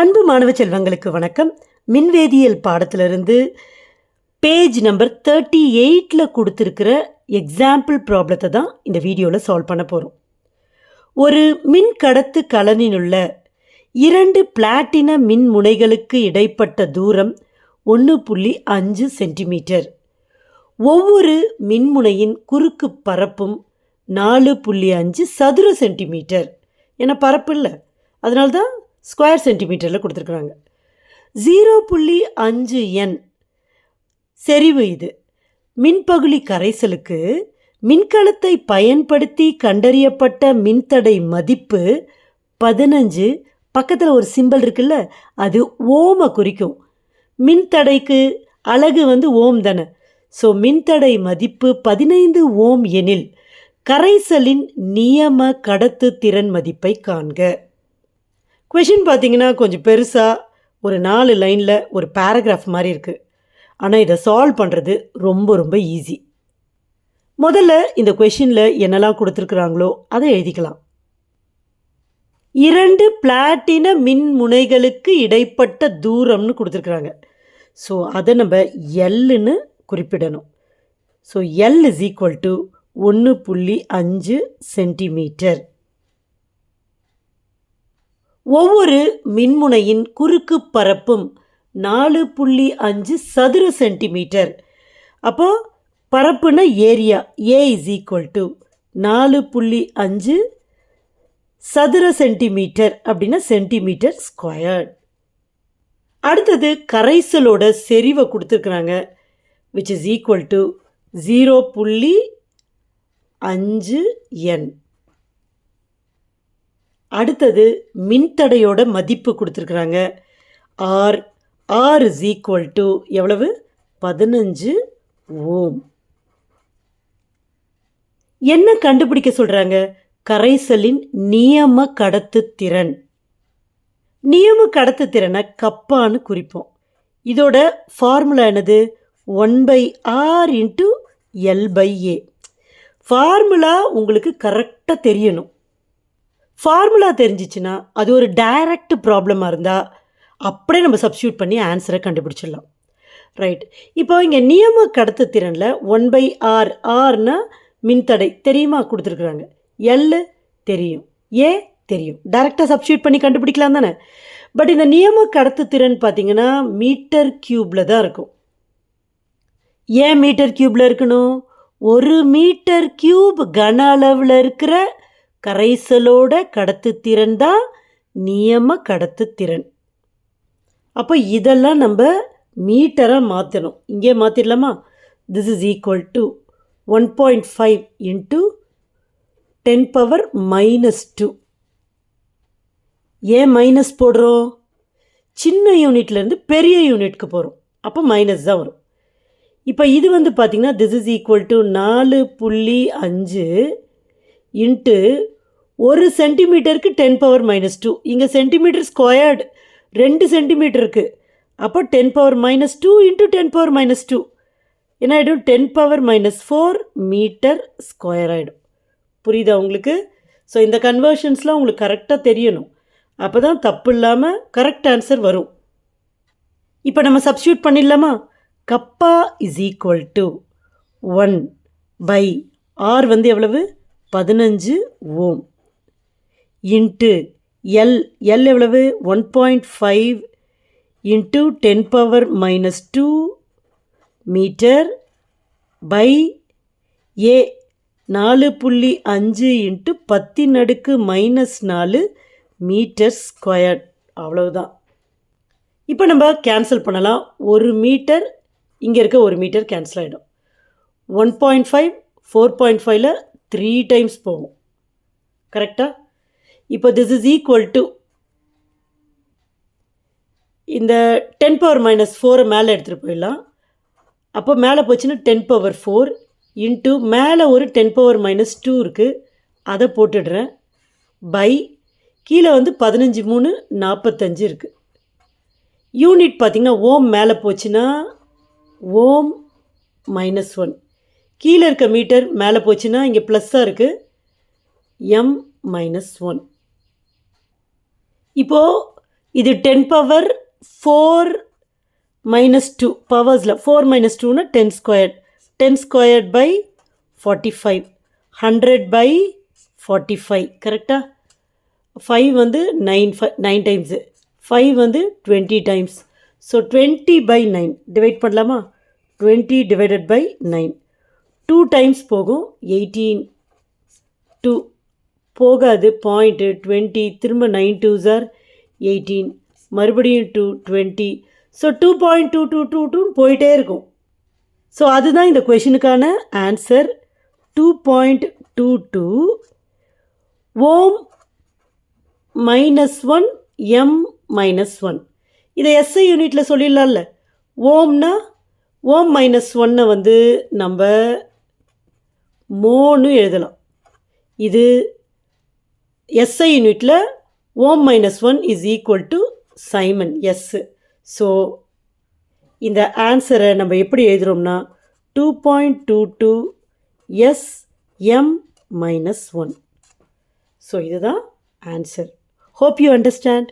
அன்பு மாணவ செல்வங்களுக்கு வணக்கம். மின்வேதியியல் பாடத்திலிருந்து பேஜ் நம்பர் தேர்ட்டி எயிட்டில் கொடுத்துருக்கிற எக்ஸாம்பிள் ப்ராப்ளத்தை தான் இந்த வீடியோவில் சால்வ் பண்ண போகிறோம் ஒரு மின் கடத்து கலனினுள்ள இரண்டு பிளாட்டின மின் முனைகளுக்கு இடைப்பட்ட தூரம் ஒன்று புள்ளி அஞ்சு சென்டிமீட்டர் ஒவ்வொரு மின்முனையின் குறுக்கு பரப்பும் நாலு புள்ளி அஞ்சு சதுர சென்டிமீட்டர் என பரப்பு இல்லை. அதனால்தான் ஸ்கொயர் சென்டிமீட்டரில் கொடுத்துருக்குறாங்க. ஜீரோ புள்ளி அஞ்சு என் செறிவு இது. மின்பகுளி கரைசலுக்கு மின்கலத்தை பயன்படுத்தி கண்டறியப்பட்ட மின்தடை மதிப்பு பதினஞ்சு. பக்கத்தில் ஒரு சிம்பல் இருக்குல்ல அது ஓமை குறிக்கும். மின்தடைக்கு அழகு வந்து ஓம் தானே. ஸோ மின்தடை மதிப்பு பதினைந்து ஓம் எனில் கரைசலின் நியம கடத்து திறன் மதிப்பை காண்க. கொஷின் பார்த்தீங்கன்னா கொஞ்சம் பெருசாக ஒரு நாலு லைனில் ஒரு பேராகிராஃப் மாதிரி இருக்குது ஆனால் இதை சால்வ் பண்ணுறது ரொம்ப ரொம்ப ஈஸி முதல்ல இந்த கொஷினில் என்னெல்லாம் கொடுத்துருக்குறாங்களோ அதை எழுதிக்கலாம். இரண்டு பிளாட்டின மின் முனைகளுக்கு இடைப்பட்ட தூரம்னு கொடுத்துருக்குறாங்க. ஸோ அதை நம்ம எல்லுன்னு குறிப்பிடணும். So L is equal to ஒன்று புள்ளி அஞ்சு சென்டிமீட்டர் ஒவ்வொரு மின்முனையின் குறுக்கு பரப்பும் நாலு புள்ளி அஞ்சு சதுர சென்டிமீட்டர். அப்போது பரப்புனா area A is equal to நாலு புள்ளி அஞ்சு சதுர சென்டிமீட்டர் அப்படின்னா சென்டிமீட்டர் ஸ்கொயர்ட். அடுத்தது கரைசலோட செறிவை கொடுத்துருக்குறாங்க which is equal to zero புள்ளி அஞ்சு என் அடுத்தது மின்தடையோட மதிப்பு கொடுத்துருக்குறாங்க. R R is equal to எவ்வளவு? பதினஞ்சு ஓம். என்ன கண்டுபிடிக்க சொல்கிறாங்க கரைசலின் நியம கடத்து திறன். நியம கடத்து திறனை கப்பான்னு குறிப்போம். இதோட ஃபார்முலா என்னது? One by R into L by A formula உங்களுக்கு கரெக்டாக தெரியணும். ஃபார்முலா தெரிஞ்சிச்சுன்னா அது ஒரு டைரக்ட் ப்ராப்ளமாக இருந்தால் அப்படியே நம்ம சப்ஸ்டியூட் பண்ணி ஆன்சரை கண்டுபிடிச்சிடலாம். ரைட் இப்போ இங்கே நியம கடத்துத்திறனில் ஒன் பை ஆர் ஆர்னா மின்தடை தெரியுமா கொடுத்துருக்குறாங்க? எல் தெரியும். ஏ தெரியும். டைரெக்டாக சப்ஸ்டியூட் பண்ணி கண்டுபிடிக்கலாம் தானே? பட் இந்த நியம கடத்துத்திறன் பார்த்தீங்கன்னா மீட்டர் க்யூப்பில் தான் இருக்கும். ஏன் மீட்டர் க்யூப்பில் இருக்கணும்? ஒரு மீட்டர் க்யூப் கன அளவில் இருக்கிற கரைசலோட கடத்துத்திறன் தான் நியம கடத்துத்திறன் அப்போ இதெல்லாம் நம்ம மீட்டராக மாற்றணும் இங்கே மாற்றிடலாமா this is equal to one point five into ten power minus two ஏன் மைனஸ் போடுறோம்? சின்ன யூனிட்லேருந்து பெரிய யூனிட்க்கு போகிறோம் அப்போ மைனஸ் தான் வரும். இப்போ இது வந்து பார்த்திங்கன்னா திஸ் இஸ் ஈக்குவல் டு நாலு புள்ளி அஞ்சு இன்ட்டு ஒரு சென்டிமீட்டருக்கு டென் பவர் மைனஸ் டூ இங்கே சென்டிமீட்டர் ஸ்கொயர்டு ரெண்டு சென்டிமீட்டருக்கு அப்போ ten power minus two into ten power minus two என்ன ஆகிடும் ten power minus four metre square ஆகிடும் புரியுதா உங்களுக்கு? ஸோ இந்த கன்வர்ஷன்ஸ்லாம் உங்களுக்கு கரெக்டாக தெரியணும். அப்போ தான் தப்பு இல்லாமல் கரெக்ட் ஆன்சர் வரும். இப்போ நம்ம சப்ஸ்டியூட் பண்ணிடலாமா? Kappa is equal to one by R வந்து எவ்வளவு? பதினஞ்சு ஓம். இன்ட்டு எல் எல் எவ்வளவு? One point five into ten power minus two metre by A. நாலு புள்ளி அஞ்சு இன்ட்டு பத்தின் அடுக்கு மைனஸ் நாலு மீட்டர் ஸ்கொயர். அவ்வளவுதான். இப்போ நம்ம கேன்சல் பண்ணலாம். ஒரு மீட்டர் இங்கே இருக்க ஒரு மீட்டர் கேன்சல் ஆகிடும் one point five four point ஃபைவ்ல த்ரீ டைம்ஸ் போகும். கரெக்டாக இப்போ திஸ் இஸ் ஈக்குவல் டு இந்த டென் பவர் மைனஸ் ஃபோரை மேலே எடுத்துகிட்டு போயிடலாம். அப்போ மேலே போச்சுன்னா டென் பவர் ஃபோர் இன்ட்டு மேலே ஒரு டென் பவர் மைனஸ் டூ இருக்குது அதை போட்டுடுறேன். பை கீழே வந்து பதினஞ்சு மூணு நாற்பத்தஞ்சு இருக்குது யூனிட் பார்த்திங்கன்னா ஓம் மேலே போச்சுன்னா ஓம் மைனஸ் ஒன் கீழே இருக்க மீட்டர் மேலே போச்சுன்னா இங்கே ப்ளஸ்ஸாக இருக்குது எம் மைனஸ் ஒன் இப்போது இது ten power four minus two பவர்ஸில் four minus டூனா ten squared ten squared by forty five hundred by forty five கரெக்டாக ஃபைவ் வந்து nine five nine times five வந்து twenty times so twenty by nine divide பண்ணலாமா? Twenty divided by nine two times போகும் eighteen two போகாது. Point twenty திரும்ப nine two sir eighteen மறுபடியும் two twenty so two point two two two டூன்னு போயிட்டே இருக்கும். So அதுதான் இந்த கொஷினுக்கான answer two point two two ohm minus one M minus one இதை எஸ்ஐ யூனிட்டில் சொல்லிடலாம்ல. ஓம்னா ஓம் மைனஸ் ஒன்னை வந்து நம்ம மோன்னு எழுதலாம். இது எஸ்ஐ யூனிட்டில் ohm minus one is equal to siemens S so இந்த ஆன்சரை நம்ம எப்படி எழுதுகிறோம்னா two point two two S M minus one so இதுதான் ஆன்சர் ஹோப் யூ அண்டர்ஸ்டாண்ட்